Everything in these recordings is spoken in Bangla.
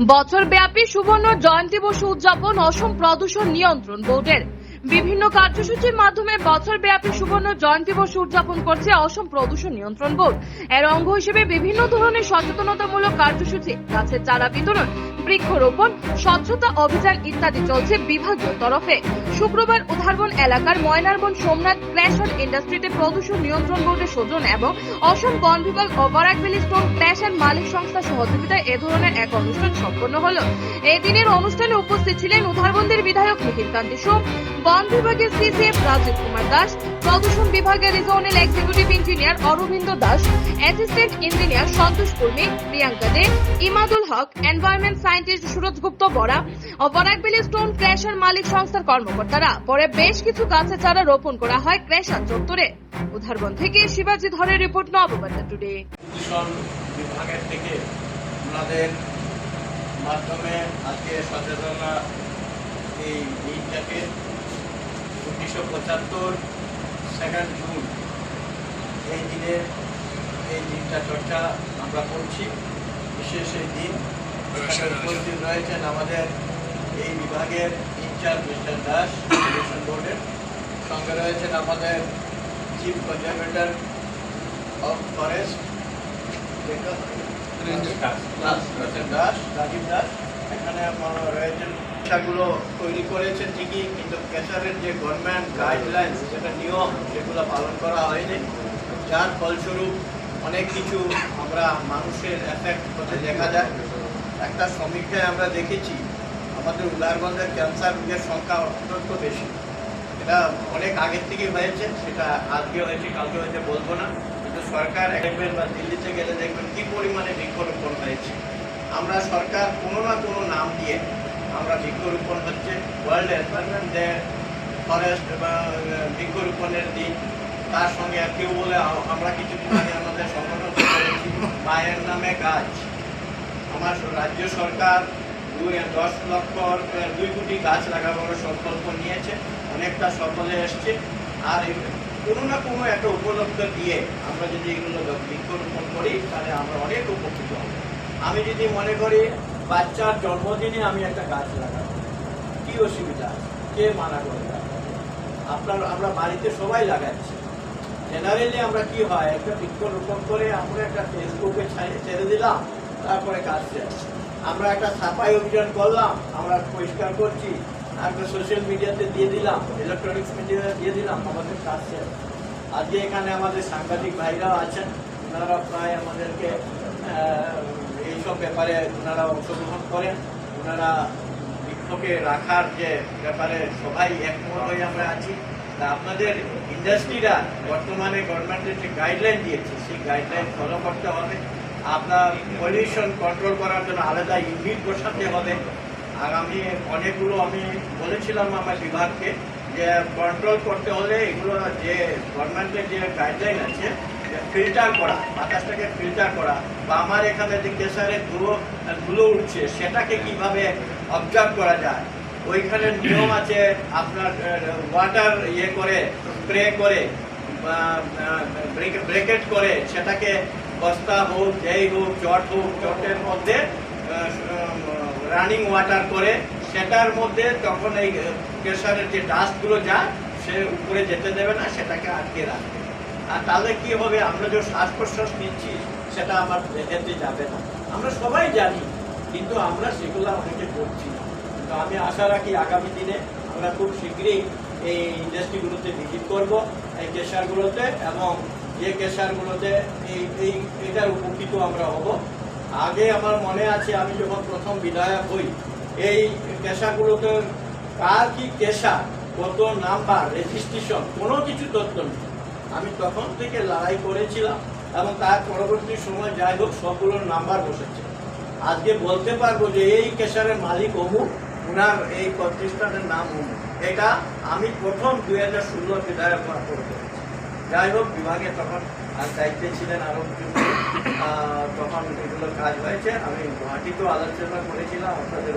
বছর ব্যাপী সুবর্ণ জয়ন্তী বসু উদযাপন অসম প্রদূষণ নিয়ন্ত্রণ বোর্ডের। বিভিন্ন কার্যসূচির মাধ্যমে বছরব্যাপী সুবর্ণ জয়ন্তী বসু উদযাপন করছে অসম প্রদূষণ নিয়ন্ত্রণ বোর্ড। এর অঙ্গ হিসেবে বিভিন্ন ধরনের সচেতনতামূলক কার্যসূচি, গাছের চারা বিতরণ বৃক্ষরোপণ, স্বচ্ছতা অভিযান ইত্যাদি চলছে বিভাগীয় তরফে। শুক্রবার উধারবন এলাকার ময়নারবন সোমনাথ ক্র্যাশন ইন্ডাস্ট্রিতে প্রদূষণ নিয়ন্ত্রণ বোর্ডের সজন এবং অসম বন বিভাগ ও বরাকভ্যালি স্টোন ক্র্যাশন মালিক সংস্থার সহযোগিতায় এ ধরনের এক অনুষ্ঠান সম্পন্ন হল। এই দিনের অনুষ্ঠানে উপস্থিত ছিলেন উধারবন্দের বিধায়ক নিখিল কান্তি সোম, বন বিভাগের সিসিএফ রাজীব কুমার দাস, প্রদূষণ বিভাগের regional executive engineer Arabinda Das assistant engineer Santosh Karmi, Priyanka Dey, Imadul Haque environment scientist Suraj Gupta Bora, ও বরাকবেলি স্টোন ক্র্যাশার মালিক সংস্থার কর্মকর্তারা। পরে বেশ কিছু গাছের চারা রোপণ করা হয় ক্র্যাশার চত্বরে। উধারবন থেকে শিবাজি ধরের রিপোর্ট নববার্তা টুডে। বিভাগের থেকে ওনাদের মাধ্যমে আজকে সচেতনতা এই দিনটাকে উনিশশো পঁচাত্তর সেকেন্ড জুন এই দিনে এই দিনটা চর্চা আমরা করছি। বিশেষ এই দিন উপস্থিত রয়েছেন আমাদের এই বিভাগের ইনচার্জ মিস্টার দাস ইরিগেশন বোর্ডের। সঙ্গে রয়েছেন আমাদের chief conservator of forest Das. Rajiv Das. এখানে আমার রয়েছেন। সেগুলো তৈরি করেছেন ঠিকই কিন্তু ক্যাচারের যে গভর্নমেন্ট গাইডলাইন্স যেটা নিয়ম সেগুলো পালন করা হয়নি। যার ফলস্বরূপ অনেক কিছু আমরা মানুষের এফেক্ট হতে দেখা যায়? একটা সমীক্ষায় আমরা দেখেছি, আমাদের উদারগঞ্জের ক্যান্সার রোগের সংখ্যা অত্যন্ত বেশি। এটা অনেক আগের থেকে হয়েছে, সেটা আজকে হয়েছে, কালকে হয়েছে বলব না। কিন্তু সরকার দেখবেন বা দিল্লিতে গেলে দেখবেন কী পরিমাণে বৃক্ষরোপণ হয়েছে। আমরা সরকার কোনো না কোনো নাম দিয়ে আমরা বৃক্ষরোপণ হচ্ছে। ওয়ার্ল্ড এনভায়রনমেন্ট ডে ফরেস্ট বা বৃক্ষরোপণের দিন। তার সঙ্গে কেউ বলে আমরা কিছু আমাদের সংগঠন মায়ের নামে গাছ। আমার রাজ্য সরকার দুই দশ লক্ষ দুই কোটি গাছ লাগানোর সংকল্প নিয়েছে। অনেকটা সফলে এসছে। আর কোনো না কোনো একটা উপলব্ধ দিয়ে আমরা যদি এগুলো বৃক্ষরোপণ করি, তাহলে আমরা অনেক উপকৃত হব। আমি যদি মনে করি, বাচ্চার জন্মদিনে আমি একটা গাছ লাগাবো। কী অসুবিধা? কে মানা করে আপনার, আমরা বাড়িতে সবাই লাগাচ্ছি। জেনারেলি আমরা কি হয়, একটা বৃক্ষরোপণ করে আমরা একটা ফেসবুকে ছাড়ে- দিলাম, তারপরে কাজ আমরা একটা সাফাই অভিযান করলাম, আমরা পরিষ্কার করছি একটা সোশ্যাল মিডিয়াতে দিয়ে দিলাম ইলেকট্রনিক্স মিডিয়াতে দিয়ে দিলাম, আমাদের কাজ আজকে এখানে আমাদের সাংবাদিক ভাইরাও আছেন, ওনারা প্রায় আমাদেরকে এইসব ব্যাপারে ওনারা অংশগ্রহণ করেন। ওনারা বৃক্ষকে রাখার যে ব্যাপারে সবাই একমত হয়ে আমরা আছি। তা আপনাদের ইন্ডাস্ট্রিরা বর্তমানে গভর্নমেন্টের যে গাইডলাইন দিয়েছে, সেই গাইডলাইন ফলো করতে হবে। আপনার পলিউশন কন্ট্রোল করার জন্য আলাদা ইউনিট বসাতে হবে। আর আমি অনেকগুলো আমি বলেছিলাম আমার বিভাগকে যে কন্ট্রোল করতে হলে এগুলো যে গভর্নমেন্টের যে গাইডলাইন আছে ফিল্টার করা, বাতাসটাকে ফিল্টার করা, বা আমার এখানে যে কেশারের ধুলো ধুলো উঠছে, সেটাকে কীভাবে অবজার্ভ করা যায় ওইখানে নিয়ম আছে আপনার ওয়াটার ইয়ে করে স্প্রে করে ব্রেকেট করে, সেটাকে বস্তা হোক, যেই হোক চট হোক চটের মধ্যে রানিং ওয়াটার করে, সেটার মধ্যে তখন এই প্রেশারের যে ডাস্টগুলো যায়, সে উপরে যেতে দেবে না, সেটাকে আটকে রাখবে। আর তাহলে কি হবে? আমরা যে শ্বাস প্রশ্বাস নিচ্ছি, সেটা আমার যেতে যাবে না। আমরা সবাই জানি, কিন্তু আমরা সেগুলো অনেকে করছি না। তো আমি আশা রাখি আগামী দিনে আমরা খুব শীঘ্রই এই ইন্ডাস্ট্রিগুলোতে ভিজিট করব, এই কেশারগুলোতে এবং যে কেশারগুলোতে এই এই এটার উপকৃত আমরা হব। আগে আমার মনে আছে আমি যখন প্রথম বিধায়ক হই, এই পেশাগুলোতে কার কি পেশা কত নাম্বার রেজিস্ট্রেশন কোনো কিছু তথ্য নেই। আমি তখন থেকে লড়াই করেছিলাম এবং তার পরবর্তী সময় যাই হোক সবগুলোর নাম্বার বসেছে। আজকে বলতে পারব যে এই কেশারের মালিক অমুক উনার এই প্রতিষ্ঠানের নাম এটা আমি প্রথম দুই হাজার ষোলো বিধায়ক পর করেছি যাই হোক, বিভাগে তখন আর দায়িত্বে ছিলেন আরও কিছু তখন এগুলো কাজ হয়েছে, আমি গুয়াহাটিতেও আলোচনা করেছিলাম আপনাদের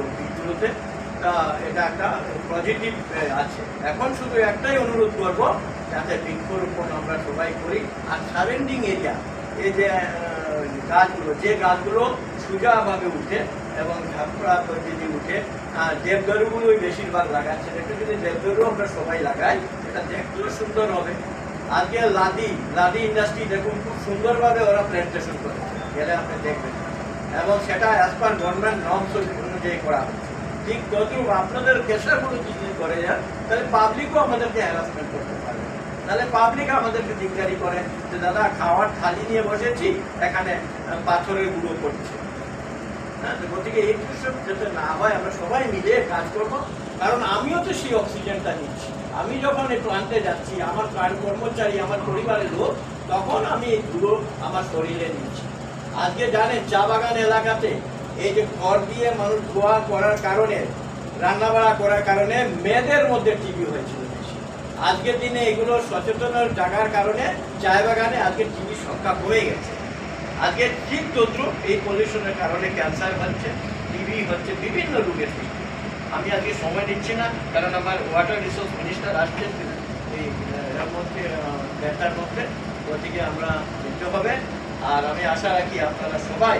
তা এটা একটা পজিটিভ আছে। এখন শুধু একটাই অনুরোধ করব, যাতে বৃক্ষরোপণ আমরা সবাই করি। আর সারেন্ডিং এরিয়া এই যে গাছগুলো যে গাছগুলো সোজাভাবে উঠে এবং ঝাপড়া যদি উঠে দেবদারুগুলোই বেশিরভাগ লাগাচ্ছে একটু যদি দেবদারু আমরা সবাই লাগাই এটা দেখতেও সুন্দর হবে। আজকে লাদি লাদি ইন্ডাস্ট্রি দেখুন, খুব সুন্দরভাবে ওরা প্ল্যান্টেশন করে। গেলে আপনি দেখবেন। এবং সেটা অ্যাজ পার গভর্নমেন্ট নর্মস অনুযায়ী করা হচ্ছে। ঠিক তদ্রুপ আপনাদের কেশাগুলো যদি করে যান, তাহলে পাবলিকও আমাদেরকে হ্যারাসমেন্ট করতে পারে। তাহলে পাবলিক আমাদেরকে জিজ্ঞাসি করে যে, দাদা, খাওয়ার থালি নিয়ে বসেছি, এখানে পাথরের গুঁড়ো তো গতিকে এই সব যাতে না হয়, আমরা সবাই মিলে কাজ করব। কারণ আমিও তো সেই অক্সিজেনটা নিচ্ছি। আমি যখন এই প্লান্টে যাচ্ছি, আমার কর্মচারী আমার পরিবারের লোক, তখন আমি এই ধুলো আমার শরীরে নিচ্ছি। আজকে জানেন, চা বাগান এলাকাতে এই যে ঘর দিয়ে মানুষ ধোয়া করার কারণে রান্না বাড়া করার কারণে মেয়েদের মধ্যে টিবি হয়েছিল বেশি। আজকের দিনে এগুলো সচেতনের জাগার কারণে চায় বাগানে আজকে টিবির সংখ্যা কমে গেছে। আজকে ঠিক তদ্রুপ এই পলিউশনের কারণে ক্যান্সার হচ্ছে টিবি হচ্ছে, বিভিন্ন রোগের সৃষ্টি। আমি আজকে সময় নিচ্ছি না, কারণ আমার ওয়াটার রিসোর্স মিনিস্টার আসছেন, এই মধ্যে দেড়টার মধ্যে। ওদিকে আমরা যেতে হবে। আর আমি আশা রাখি আপনারা সবাই